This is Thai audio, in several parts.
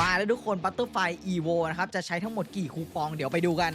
มาแล้วทุกคนบัตเตอร์ไฟอีโวนะครับจะใช้ทั้งหมดกี่คูปองเดี๋ยวไปดูกัน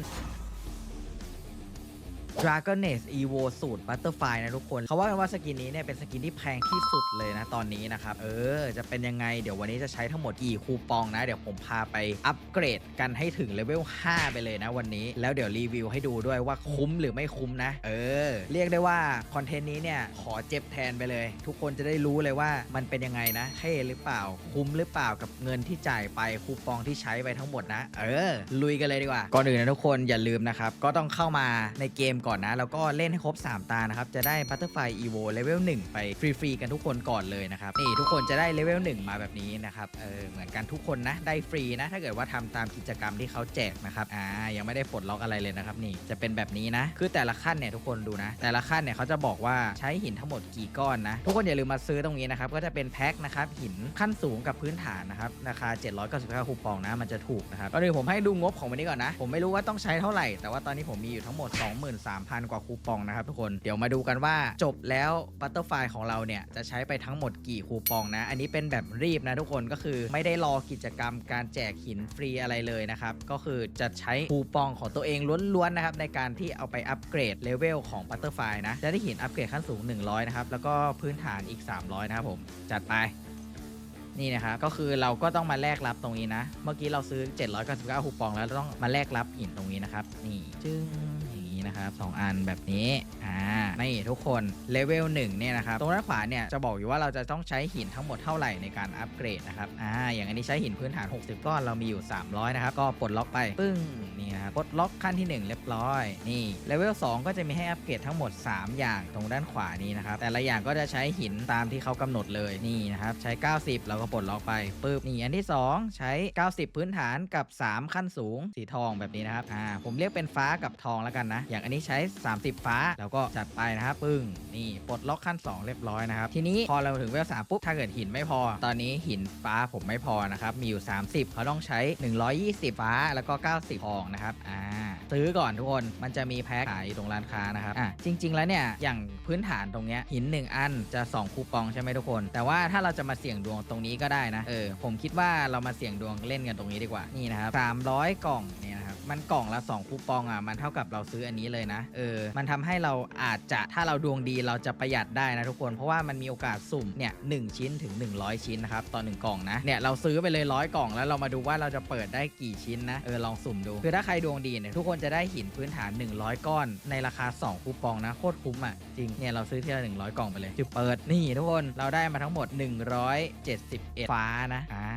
Dragon a g e Evo สูตร Butterfly นะทุกคน เขาว่ากันว่าสกินนี้เนี่ยเป็นสกินที่แพงที่สุดเลยนะตอนนี้นะครับ เออ จะเป็นยังไง เดี๋ยววันนี้จะใช้ทั้งหมดกี่คูปองนะ เดี๋ยวผมพาไปอัปเกรดกันให้ถึงเลเวล 5 ไปเลยนะวันนี้ แล้วเดี๋ยวรีวิวให้ดูด้วยว่าคุ้มหรือไม่คุ้มนะ เออ เรียกได้ว่าคอนเทนต์นี้เนี่ยขอเจ็บแทนไปเลย ทุกคนจะได้รู้เลยว่ามันเป็นยังไงนะเท่หรือเปล่า คุ้มหรือเปล่ากับเงินที่จ่ายไปคูปองที่ใช้ไปทั้งหมดนะ เออ ลุยกันเลยดีกว่า ก่อนอื่นนะทุกคนอย่าลืมนะครับ ก็ต้องเข้ามาในเกมก่อนนะ แล้วก็เล่นให้ครบ 3 ตานะครับ จะได้ Butterfly Evo Level 1ไปฟรีๆกันทุกคนก่อนเลยนะครับ นี่ทุกคนจะได้เลเวล1มาแบบนี้นะครับ เออเหมือนกันทุกคนนะ ได้ฟรีนะ ถ้าเกิดว่าทำตามกิจกรรมที่เขาแจกนะครับ อ่า ยังไม่ได้ปลดล็อกอะไรเลยนะครับนี่ จะเป็นแบบนี้นะ คือแต่ละขั้นเนี่ยทุกคนดูนะ แต่ละขั้นเนี่ยเขาจะบอกว่าใช้หินทั้งหมดกี่ก้อนนะ ทุกคนอย่าลืมมาซื้อตรงนี้นะครับ ก็จะเป็นแพ็คนะครับหินขั้นสูงกับพื้นฐานนะครับ ราคา 799คูปองนะ มันจะถูกนะครับก็เลยผมให้ดูงบของวันนี้ก่อนนะ ผมไม่รู้ว่าต้องใช้เท่าไหร่ แต่ว่าตอนนี้ผมมีอยู่ทั้งหมด3,000 กว่าคูปองนะครับทุกคนเดี๋ยวมาดูกันว่าจบแล้วบัตเตอร์ไฟของเราเนี่ยจะใช้ไปทั้งหมดกี่คูปองนะ อันนี้เป็นแบบรีบนะทุกคนก็คือไม่ได้รอกิจกรรมการแจกหินฟรีอะไรเลยนะครับ ก็คือจะใช้คูปองของตัวเองล้วนๆนะครับในการที่เอาไปอัปเกรดเลเวลของบัตเตอร์ไฟนะจะได้หินอัปเกรดขั้นสูง 100 นะครับ แล้วก็พื้นฐานอีก 300 นะครับผมจัดไปนี่นะครับก็คือเราก็ต้องมาแลกรับตรงนี้นะ เมื่อกี้เราซื้อ 799คูปองแล้วต้องมาแลกรับหินตรงนี้นะครับ นี่จึงอย่าง นะครับสองอันแบบนี้อ่านี่ทุกคนเลเวล1เนี่ยนะครับตรงด้านขวาเนี่ยจะบอกอยู่ว่าเราจะต้องใช้หินทั้งหมดเท่าไหร่ในการอัปเกรดนะครับอ่าอย่างอันนี้ใช้หินพื้นฐาน 60 ก้อนเรามีอยู่ 300 นะครับ ก็ปลดล็อกไปปึ้งนี่นะครับปลดล็อกขั้นที่ 1 เรียบร้อยนี่เลเวล2ก็จะมีให้อัปเกรดทั้งหมด 3 อย่างตรงด้านขวานี้นะครับแต่ละอย่างก็จะใช้หินตามที่เขากำหนดเลยนี่นะครับใช้ 90 เราก็ปลดล็อกไปปึ๊บนี่อันที่ 2 ใช้ 90 พื้นฐานกับ 3 ขั้นสูงสีทองแบบนี้นะครับอ่าผมเรียกเป็นฟ้ากับทองแล้วกันนะอย่างอันนี้ใช้ 30 ฟ้า แล้วก็จัดไปนะครับปึ้งนี่ปลดล็อกขั้น 2 เรียบร้อยนะครับ ทีนี้พอเราถึงเวล3ปุ๊บ ถ้าเกิดหินไม่พอ ตอนนี้หินฟ้าผมไม่พอนะครับ มีอยู่ 30 เขาต้องใช้ 120 ฟ้าแล้วก็ 90ทองนะครับอ่าซื้อก่อนทุกคนมันจะมีแพ็คขายอยู่ตรงร้านค้านะครับอะจริง ๆ แล้วเนี่ยอย่างพื้นฐานตรงเนี้ยหิน 1 อันจะ 2 คูปองใช่ไหมทุกคน แต่ว่าถ้าเราจะมาเสี่ยงดวงตรงนี้ก็ได้นะเออผมคิดว่าเรามาเสี่ยงดวงเล่นกันตรงนี้ดีกว่านี่นะครับ300 กล่องเนี่ยนะ มันกล่องละ 2 คูปองอะมันเท่ากับเราซื้ออันนี้เลยนะเออมันทำให้เราอาจจะถ้าเราดวงดีเราจะประหยัดได้นะทุกคน เพราะว่ามันมีโอกาสสุ่มเนี่ยหชิ้นถึง 100 ชิ้นนะครับต่อหนึ่งกล่องนะเนี่ยเราซื้อไปเลยร้อยกล่องแล้วเรามาดูว่าเราจะเปิดได้กี่ชิ้นนะเออลองสุ่มดูคือถ้าใครดวงดีเนี่ยทุกคนจะได้หินพื้นฐาน 100 ก้อน ในราคา 2 คูปองนะโคตรคุ้มอะจริงเนี่ยเราซื้อที่ละ100 กล่องไปเลยจุดเปิดนี่ทุกคนเราได้มาทั้งหมด 171 ฟ้านะอ่า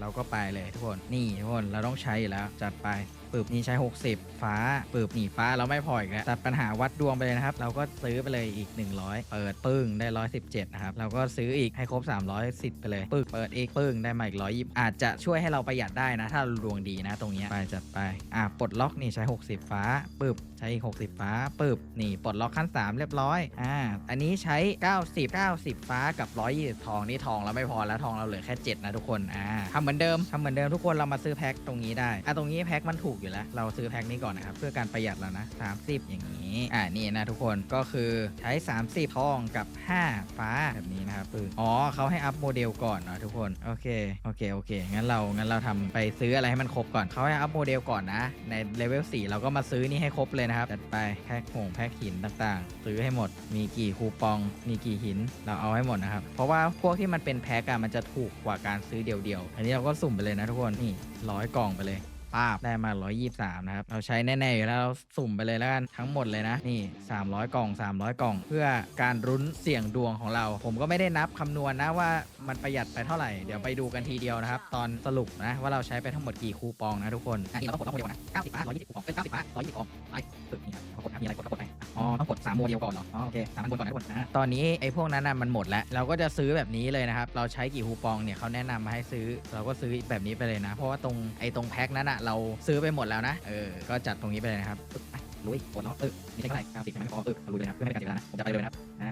เราก็ไปเลยทุกคนนี่ทุกคนเราต้องใช้อยู่แล้วจัดไป ปึบนี่ใช้ 60 ฟ้าปึบหนีฟ้าเราไม่พออีกแล้วตัดปัญหาวัดดวงไปเลยนะครับ เราก็ซื้อไปเลยอีก 100 เปิดปึ้งได้ 117 นะครับ เราก็ซื้ออีกให้ครบ 310 ไปเลยปึ้งเปิดอีกปึ้งได้มาอีก120 อาจจะช่วยให้เราประหยัดได้นะ ถ้าเราดวงดีนะตรงเนี้ยไปจัดไปอะปลดล็อกนี่ใช้ 60 ฟ้าปึบใช้อีก 60 ฟ้าปึบนี่ปลดล็อกขั้น 3 เรียบร้อยอ่าอันนี้ใช้ 90 90 ฟ้ากับ120ทองนี่ทองเราไม่พอแล้วทองเราเหลือแค่ 7 นะทุกคนอ่าทำเหมือนเดิมทำเหมือนเดิมทุกคนเรามาซื้อแพ็คตรงนี้ได้อะตรงนี้แพ็คมันถูกอยู่แล้ว เราซื้อแพ็คนี้ก่อนนะครับ เพื่อการประหยัดแล้วนะ 30 อย่างนี้ อ่านี่นะทุกคนก็คือใช้ 30ทองกับ 5 ฟ้าแบบนี้นะครับปึ้งอ๋อเขาให้อัพโมเดลก่อนเนาะทุกคนโอเคโอเคโอเคงั้นเรางั้นเราทำไปซื้ออะไรให้มันครบก่อนเขาให้อัพโมเดลก่อนนะ ในเลเวล4เราก็มาซื้อนี่ให้ครบเลยนะครับจัดไปแพ็คหงแพ็คหินต่างๆ ซื้อให้หมดมีกี่คูปอง มีกี่หินเราเอาให้หมดนะครับเพราะว่าพวกที่มันเป็นแพ็คอะมันจะถูกกว่าการซื้อเดี่ยวๆอันนี้เราก็สุ่มไปเลยนะทุกคนนี่ร้อยกล่องไปเลย ป้าบได้มา 123 นะครับ เราใช้แน่ๆอยู่แล้วเราสุ่มไปเลยแล้วกันทั้งหมดเลยนะ นี่ 300 กล่อง 300 กล่อง เพื่อการรุ้นเสี่ยงดวงของเรา ผมก็ไม่ได้นับคำนวณนะว่ามันประหยัดไปเท่าไหร่ เดี๋ยวไปดูกันทีเดียวนะครับ ตอนสรุปนะ ว่าเราใช้ไปทั้งหมดกี่คูปองนะทุกคนอันนี้เราต้องกดต้องโมเดลนะ90บาท120คูปองเป็น90บาท120คูปองไปตึกนี่ครับกดนะมีอะไรกดก็กดไปอ๋อต้องกด3โมเดลก่อนเหรออ๋อโอเคสามอันบนก่อนนะทุกคนนะตอนนี้ไอ้พวกนั้นน่ะมันหมดแล้ว เราก็จะซื้อแบบนี้เลยนะครับเราใช้กี่คูปองเนี่ยเขาแนะนำมาให้ซื้อ เราก็ซื้อแบบนี้ไปเลยนะ เพราะว่าตรงไอ้ตรงแพ็คนั้นอะเราซื้อไปหมดแล้วนะ เออ ก็จัดตรงนี้ไปเลยนะครับปึ๊บไปลุยกดเนาะเออมีใช้เท่าไหร่90ไม่พอเออลุยเลยนะครับเพื่อไม่ให้การเสียเวลานะผมจะไปเลยนะครับอ่า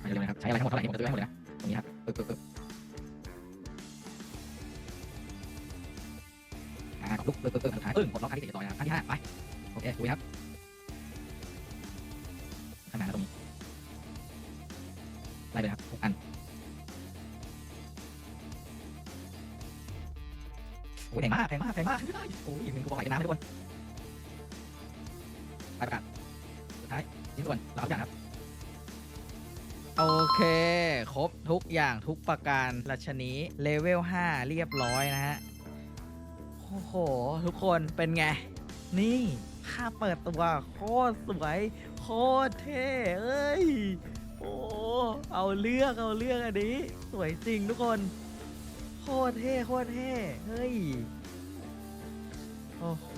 ไปเลยนะครับ ใช้อะไรทั้งหมดเท่าไหร่ผมจะซื้อให้หมดเลยนะ ตรงนี้ครับปึ๊บปึ๊บปึ๊บอ่ากดลุกปึ๊บปึ๊บปึ๊บสุดท้ายปึ้งกดล็อกครั้งที่สี่ต่อนะครับอันที่ห้าไป โอเคลุยครับ ไปประกาศสุดท้ายชิ้นส่วนเราทุกอย่างครับ โอเค ครบทุกอย่างทุกประการรัชนีเลเวล 5 เรียบร้อยนะฮะ โอ้โห ทุกคนเป็นไง นี่ภาพเปิดตัวโคตรสวย โคตรเท่เอ้ย โอ้เอาเลือกเอาเลือกอันนี้ สวยจริงทุกคน โคตรเท่โคตรเท่เฮ้ย โอ้โห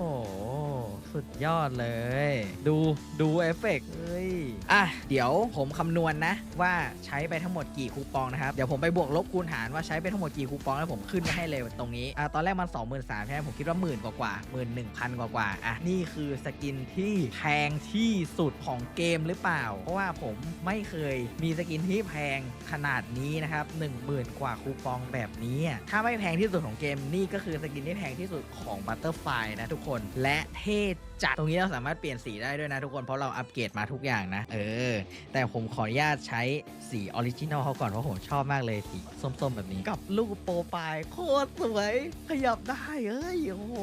สุดยอดเลย ดูดูเอฟเฟกต์เฮ้ย อะ เดี๋ยวผมคำนวณนะ ว่าใช้ไปทั้งหมดกี่คูปองนะครับ เดี๋ยวผมไปบวกลบคูณหารว่าใช้ไปทั้งหมดกี่คูปองแล้วผมขึ้นมาให้เลยตรงนี้ อะ ตอนแรกมัน 23,000ใช่ไหมผมคิดว่าหมื่นกว่ากว่าหมื่นหนึ่งพันกว่ากว่าอะ นี่คือสกินที่แพงที่สุดของเกมหรือเปล่า เพราะว่าผมไม่เคยมีสกินที่แพงขนาดนี้นะครับ10,000กว่าคูปองแบบนี้ ถ้าไม่แพงที่สุดของเกมนี่ก็คือสกินที่แพงที่สุดของ Butterfly นะทุกคนและเท่จัดตรงนี้เราสามารถเปลี่ยนสีได้ด้วยนะทุกคนเพราะเราอัปเกรดมาทุกอย่างนะ เออ แต่ผมขออนุญาตใช้สีออริจินอลเขาก่อนเพราะผมชอบมากเลยสีส้มๆ แบบนี้ กับลูกโปรไฟล์โคตรสวย ขยับได้เอ้ยโอ้โห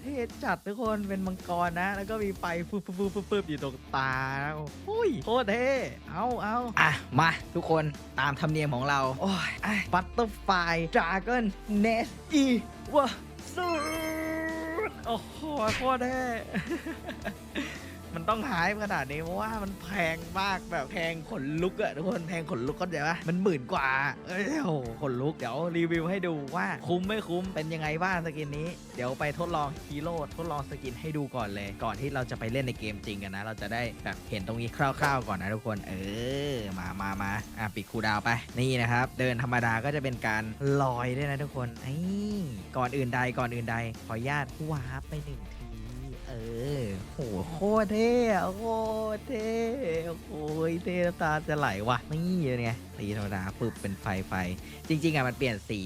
เท่จัดทุกคนเป็นมังกรนะ แล้วก็มีไฟฟึบฟึบฟึบฟึบฟึบอยู่ตรงตานะโอ้ยโคตรเท่เอาเอาอะมาทุกคนตามธรรมเนียมของเราโอ้ยบัตเตอร์ไฟดราก้อนเนสอีว้าสุด โอ้โหโคตรแน่ มันต้องหายขนาดนี้เพราะว่ามันแพงมากแบบแพงขนลุกอะทุกคนแพงขนลุกก็เดี๋ยวะมันหมื่นกว่าเอ้ยโอ้โหขนลุกเดี๋ยวรีวิวให้ดูว่าคุ้มไม่คุ้มเป็นยังไงบ้างสกินนี้ เดี๋ยวไปทดลองฮีโร่ทดลองสกินให้ดูก่อนเลย ก่อนที่เราจะไปเล่นในเกมจริงกันนะ เราจะได้แบบเห็นตรงนี้คร่าวๆก่อนนะทุกคนเออมามามาอะปิดคูดาวไปนี่นะครับ เดินธรรมดาก็จะเป็นการลอยด้วยนะทุกคนไอ้ก่อนอื่นใดก่อนอื่นใดขออนุญาตวาร์ปไปหนึ่งที ออโหโคตรเท่อะโคตรเท่โอ้ยเท่น้ำตาจะไหลว่ะนี่เลยไงสีธรรมดาปึ๊บเป็นไฟไฟ จริง ๆอะมันเปลี่ยนสี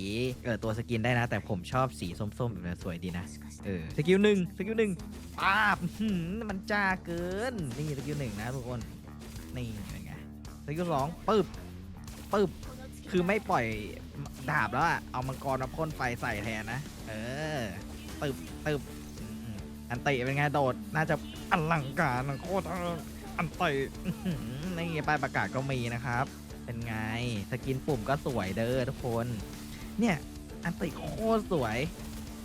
เออตัวสกินได้นะ แต่ผมชอบสีส้มๆแบบนี้สวยดีนะเออสกิลหนึ่งสกิลหนึ่งป้าบหือมันจ้าเกินนี่สกิลหนึ่งนะทุกคนนี่เป็นไงสกิลสองปึ๊บปึ๊บคือไม่ปล่อยดาบแล้วอะเอามังกรมาพ่นไฟใส่แทนนะ เออตึบตึบ อันติเป็นไงโดด น่าจะอลังการโคตรอันตินี่ป้ายประกาศก็มีนะครับ เป็นไง สกินปุ่มก็สวยเด้อทุกคน เนี่ย อันติโคตรสวย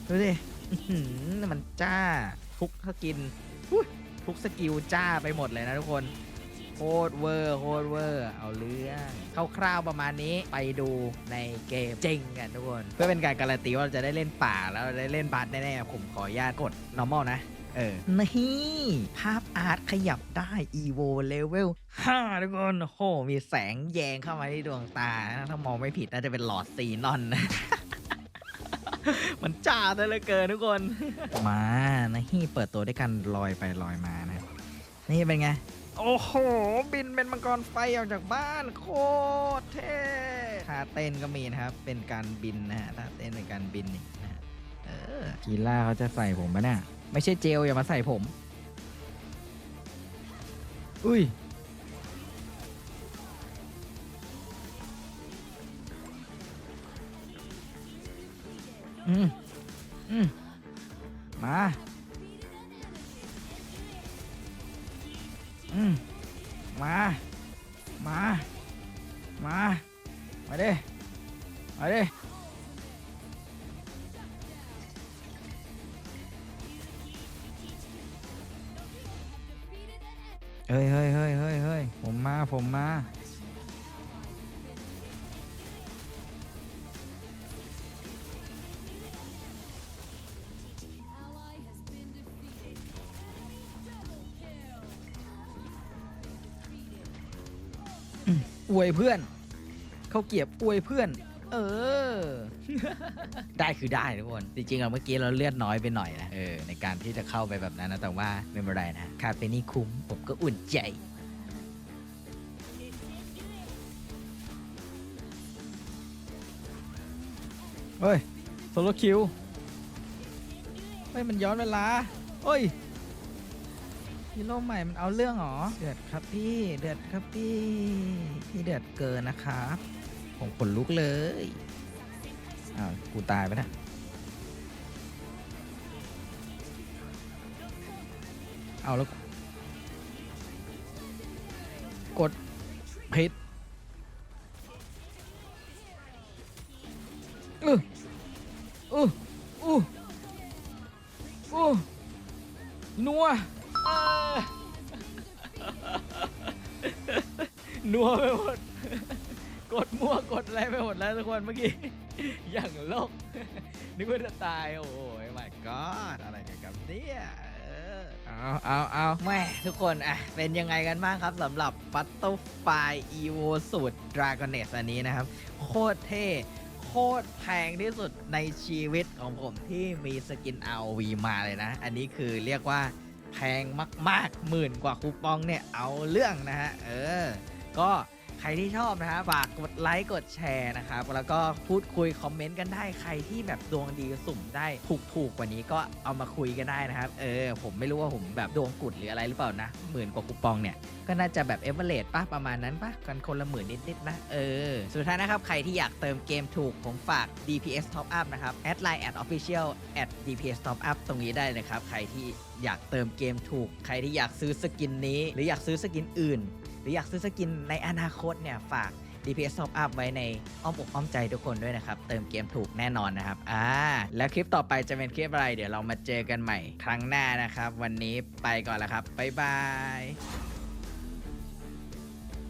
ดูดิอื้อหือมันจ้า ทุกสกินทุกสกิลจ้าไปหมดเลยนะทุกคน โคตรเวอร์โคตรเวอร์ เอาเรื่องคร่าวๆประมาณนี้ไปดูในเกมจริงกันทุกคน เพื่อเป็นการการันตีว่าเราจะได้เล่นป่าแล้วได้เล่นบัสแน่ๆผมขออนุญาตกด normal นะเออนี่ภาพอาร์ตขยับได้ evo level 5 ทุกคนโอ้โหมีแสงแยงเข้ามาที่ดวงตานะถ้ามองไม่ผิดน่าจะเป็นหลอดซีนอนนะมันจ้าซะเหลือเกินทุกคน มานะฮี่เปิดตัวด้วยกันลอยไปลอยมานะ นี่เป็นไง โอ้โห บินเป็นมังกรไฟออกจากบ้านโคตรเท่ท่าเต้นก็มีนะครับ เป็นการบินนะฮะท่าเต้นเป็นการบินนี่นะฮะเออกีล่าเขาจะใส่ผมปะเนี่ยไม่ใช่เจลอย่ามาใส่ผม อุ้ยอืมอืมมา อืมมา มา มา มาดิมาดิเฮ้ยเฮ้ยเฮ้ยเฮ้ยเฮ้ยผมมา ผมมา อวยเพื่อนเขาเกียบอวยเพื่อน เออ ได้คือได้ทุกคน จริงๆอะเมื่อกี้เราเลือดน้อยไปหน่อยนะเออในการที่จะเข้าไปแบบนั้นนะแต่ว่าไม่เป็นไรนะคาเฟนี่คุ้มผมก็อุ่นใจ เฮ้ยโซโลคิวเฮ้ยมันย้อนเวลาเฮ้ย ฮีโร่ใหม่มันเอาเรื่องหรอ เดือดครับพี่ เดือดครับพี่ พี่เดือดเกินนะครับผมขนลุกเลย อ้าว กูตายไปนะเอาแล้ว กดพิษ นัวไปหมด กดมั่วกดอะไรไปหมดแล้วทุกคนเมื่อกี้ อย่างโลก นึกว่าจะตาย โอ้ย my god อะไรกันครับเนี่ยเออเอาเอาเอาแม่ทุกคนอะเป็นยังไงกันบ้างครับสำหรับ Butterfly Evo สูตร Dragoness อันนี้นะครับ โคตรเท่โคตรแพงที่สุดในชีวิตของผมที่มีสกิน ROV มาเลยนะ อันนี้คือเรียกว่าแพงมาก ๆ หมื่นกว่าคูปองเนี่ย เอาเรื่องนะฮะ เออ ก็ใครที่ชอบนะฮะฝากกดไลค์กดแชร์นะครับ แล้วก็พูดคุยคอมเมนต์กันได้ใครที่แบบดวงดีสุ่มได้ถูกถูกกว่านี้ก็เอามาคุยกันได้นะครับ เออ ผมไม่รู้ว่าผมแบบดวงกุดหรืออะไรหรือเปล่านะหมื่นกว่าคูปองเนี่ย ก็น่าจะแบบเอเวอเรสป่ะประมาณนั้นป่ะกันคนละหมื่นนิดๆนะ เออ สุดท้ายนะครับ ใครที่อยากเติมเกมถูกผมฝาก DPS Top Up นะครับแอดไลน์แอด Official แอด DPS Top Up ตรงนี้ได้เลยครับใครที่อยากเติมเกมถูก ใครที่อยากซื้อสกินนี้ หรืออยากซื้อสกินอื่น รืออยากซื้อสกินในอนาคตเนี่ยฝาก DPS Top Up ไว้ในอ้อมอกอ้อมใจทุกคนด้วยนะครับ เติมเกมถูกแน่นอนนะครับ อ่า แล้วคลิปต่อไปจะเป็นคลิปอะไร เดี๋ยวเรามาเจอกันใหม่ ครั้งหน้านะครับ วันนี้ไปก่อนแล้วครับ บ๊ายบาย